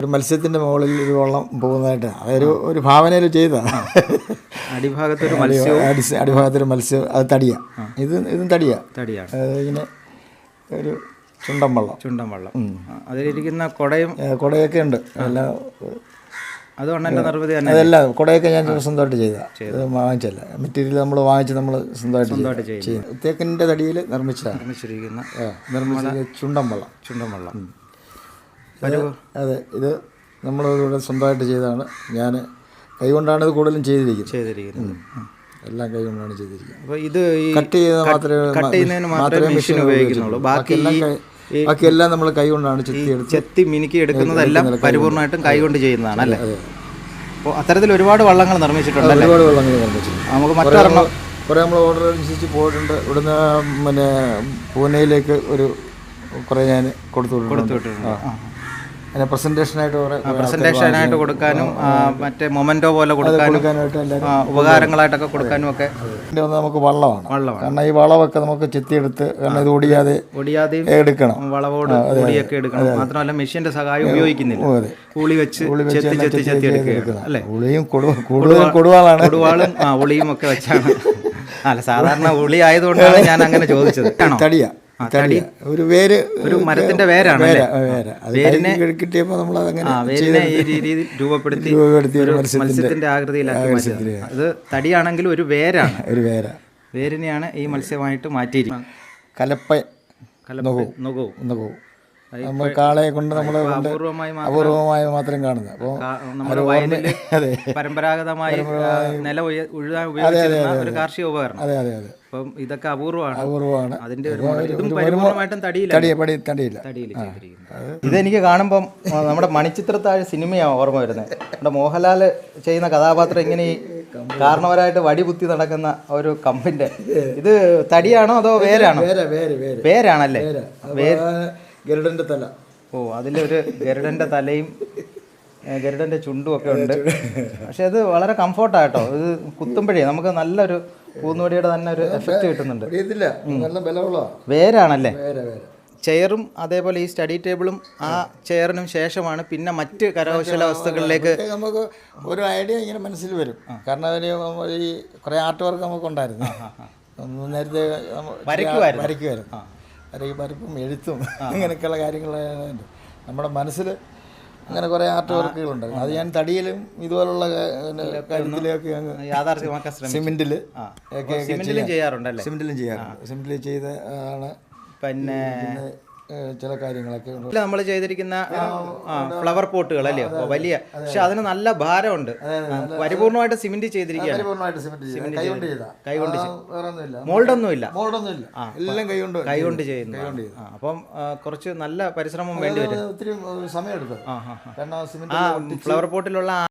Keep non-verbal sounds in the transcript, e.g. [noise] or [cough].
ഒരു മത്സ്യത്തിന്റെ മുകളിൽ ഒരു വെള്ളം പോകുന്നതായിട്ട്. അതൊരു ഒരു ഭാവനയിൽ ചെയ്തതാണ്. അടിഭാഗത്തൊരു മത്സ്യം അടിഭാഗത്തൊരു മത്സ്യം അത് തടിയ. ഇത് ഇതും തടിയ. തടിയ ഇങ്ങനെ ഒരു ചുണ്ടൻ വെള്ളം. ചുണ്ടൻ വെള്ളം. അതിലിരിക്കുന്ന കുടയും കുടയൊക്കെ ഉണ്ട്. അല്ല അത് അണ്ണന്റെ നിർമ്മിതി തന്നെ അതെല്ലാം കുടയൊക്കെ ഞാൻ സ്വന്തമായിട്ട് ഇത് വാങ്ങിച്ചല്ല. മെറ്റീരിയൽ നമ്മൾ വാങ്ങിച്ച് നമ്മൾ സ്വന്തമായിട്ട്. ചെയ്യും തേക്കിന്റെ തടിയിൽ നിർമ്മിച്ചതാണ്. നിർമ്മിച്ചിരിക്കുന്ന നിർമ്മിച്ച ചുണ്ടൻ വെള്ളം. ചുണ്ടൻ വെള്ളം. അതെ ഇത് നമ്മൾ ഇവിടെ സ്വന്തമായിട്ട് ചെയ്താണ് ഞാൻ കൈകൊണ്ടാണ് ഇത് കൂടുതലും ചെയ്തിരിക്കുന്നത്. ചെയ്തിരിക്കുന്നത്. എല്ലാം കൈകൊണ്ടാണ് ചെയ്തിരിക്കുന്നത്. അപ്പോൾ ഇത് ഈ കട്ട് ചെയ്ത് മാത്രമേ കട്ട് ചെയ്യുന്നതിന് മാത്രമേ മെഷീൻ ഉപയോഗിക്കുന്നുള്ളൂ. ബാക്കി ബാക്കിയെല്ലാം നമ്മൾ കൈ- കൊണ്ടാണ് നമ്മൾ കൈകൊണ്ടാണ് ചെത്തിയെടുത്ത് ചെത്തി മിനുക്കി എടുക്കുന്നതെല്ലാം പരിപൂർണമായിട്ടും കൈകൊണ്ട് ചെയ്യുന്നതാണ് അല്ലേ? അപ്പോൾ അത്തരത്തിൽ ഒരുപാട് വള്ളങ്ങൾ നിർമ്മിച്ചിട്ടുണ്ട് ഒരുപാട് വള്ളങ്ങൾ നിർമ്മിച്ചിട്ടുണ്ട്. നമുക്ക് മറ്റൊരെണ്ണം കുറേ നമ്മൾ ഓർഡർ അനുസരിച്ച് പോയിട്ടുണ്ട്. ഇവിടുന്ന് പിന്നെ പൂനെയിലേക്ക് ഒരു കുറേ ഞാൻ കൊടുത്തു വിട്ടിട്ടുണ്ട് വിട്ടിട്ടുണ്ട്. കുറേ പ്രസന്റേഷനായിട്ട് കൊടുക്കാനും മറ്റേ മൊമെന്റോ പോലെ കൊടുക്കാനും ഉപകാരങ്ങളായിട്ടൊക്കെ കൊടുക്കാനും ഒക്കെ നമുക്ക് വള്ളമാണ്. കാരണം ഈ വളവൊക്കെ നമുക്ക് ചെത്തിയെടുത്ത് കാരണം ഇത് ഓടിയാതെ ഓടിയാതെ എടുക്കണം. വളവോട് പൊടിയൊക്കെ എടുക്കണം. മാത്രമല്ല മെഷീന്റെ സഹായം ഉപയോഗിക്കുന്നില്ല. ഉളി വെച്ച് ചെത്തി ചെത്തി ചെത്തി അല്ലേ? ഉളിയും കൊടു കൂടുതൽ കൊടുവാളാണ് കൊടുവാളും ആ ഉളിയും ഒക്കെ വെച്ചാണ്. [laughs] അല്ല സാധാരണ ഉളി ആയതുകൊണ്ടാണ് ഞാൻ അങ്ങനെ ചോദിച്ചത്. തടിയ. തടിയ ഒരു വേര് ഒരു മരത്തിന്റെ വേരാണ് വേര വേര. അത് കൈക്ക് കിട്ടിയപ്പോൾ നമ്മൾ അതങ്ങനെ വേരിനെ ഈ രീതിയിൽ രൂപപ്പെടുത്തി മത്സ്യത്തിന്റെ ആകൃതിയിലാക്കി അത് തടിയാണെങ്കിലും ഒരു വേരാണ്. [laughs] ഒരു വേര. വേരിനെയാണ് ഈ മത്സ്യമായിട്ട് മാറ്റിയിരിക്കുന്നത്. കലപ്പ കലപ്പ നുകവും നമ്മൾ കാളയെ കൊണ്ട് നമ്മൾ അപൂർവമായി മാത്രം കാണുന്നത്. അപ്പോൾ [laughs] പരമ്പരാഗതമായി നില ഉഴുതാൻ ഉപയോഗിച്ചിരുന്ന ഒരു കാർഷിക ഉപകരണം. അതെ അതെ അതെ. അപ്പം ഇതൊക്കെ അപൂർവമാണ്. അപൂർവമാണ്. അതിന്റെ തടിയില്ല തടിയില്ല ഇതെനിക്ക് കാണുമ്പം നമ്മുടെ മണിച്ചിത്രത്താഴ് സിനിമയാണ് ഓർമ്മ വരുന്നത്. നമ്മുടെ മോഹൻലാൽ ചെയ്യുന്ന കഥാപാത്രം ഇങ്ങനെ ഈ കാരണവരായിട്ട് വടി കുത്തി നടക്കുന്ന ഒരു കമ്പിന്റെ. ഇത് തടിയാണോ അതോ വേരാണോ? വേര വേര് വേര്. വേരാണല്ലേ? ഗരുഡന്റെ തല. ഓ അതിലൊരു ഗരുഡന്റെ തലയും ഗരുഡന്റെ ചുണ്ടും ഒക്കെ ഉണ്ട്. പക്ഷെ അത് വളരെ കംഫോർട്ടാട്ടോ ഇത് കുത്തുമ്പോഴേ നമുക്ക് നല്ലൊരു പൂന്നുവടിയുടെ തന്നെ ഒരു എഫക്റ്റ് കിട്ടുന്നുണ്ട്. നല്ല വേരാണല്ലേ? വേര വേര. ചെയറും അതേപോലെ ഈ സ്റ്റഡി ടേബിളും ആ ചെയറിനും ശേഷമാണ് പിന്നെ മറ്റ് കരകൗശല വസ്തുക്കളിലേക്ക് നമുക്ക് ഒരു ഐഡിയ ഇങ്ങനെ മനസ്സിൽ വരും. കാരണം അതിന് ഈ കുറേ ആർട്ട് വർക്ക് നമുക്ക് ഉണ്ടായിരുന്നു. നേരത്തെ വരയ്ക്കുമായിരുന്നു. വരയ്ക്കുമായിരുന്നു. വരയ്ക്കും വരപ്പും എഴുത്തും അങ്ങനെയൊക്കെയുള്ള കാര്യങ്ങളുണ്ട് നമ്മുടെ മനസ്സിൽ അങ്ങനെ കുറേ ആർട്ട് വർക്കുകൾ ഉണ്ടായിരുന്നു അത് ഞാൻ തടിയിലും ഇതുപോലുള്ള കാര്യത്തിലൊക്കെ സിമെന്റിലും യാഥാർത്ഥ്യമാക്കാൻ സിമെന്റിലും ചെയ്യാറുണ്ടല്ലേ? സിമെന്റിലും ചെയ്യാറുണ്ട്. സിമെന്റിൽ ചെയ്ത ആണ് പിന്നെ ചില കാര്യങ്ങളൊക്കെ ഉണ്ട്. നമ്മൾ ചെയ്തിരിക്കുന്ന ഫ്ലവർ പോട്ടുകൾ അല്ലേ? വലിയ പക്ഷെ അതിന് നല്ല ഭാരമുണ്ട്. പരിപൂർണമായിട്ട് സിമെന്റ് ചെയ്തിരിക്കുകയാണ്. പൂർണമായിട്ട് സിമെന്റ് കൈകൊണ്ട് ചെയ്താ. കൈകൊണ്ട് മോൾഡൊന്നുമില്ല മോഡൊന്നുമില്ല എല്ലാം കൈകൊണ്ട് കൈകൊണ്ട് ചെയ്യുന്നു. അപ്പം കുറച്ച് നല്ല പരിശ്രമം വേണ്ടി വരും ഒത്തിരി സമയം എടുത്തു. കാരണം ഫ്ലവർ പോട്ടിലുള്ള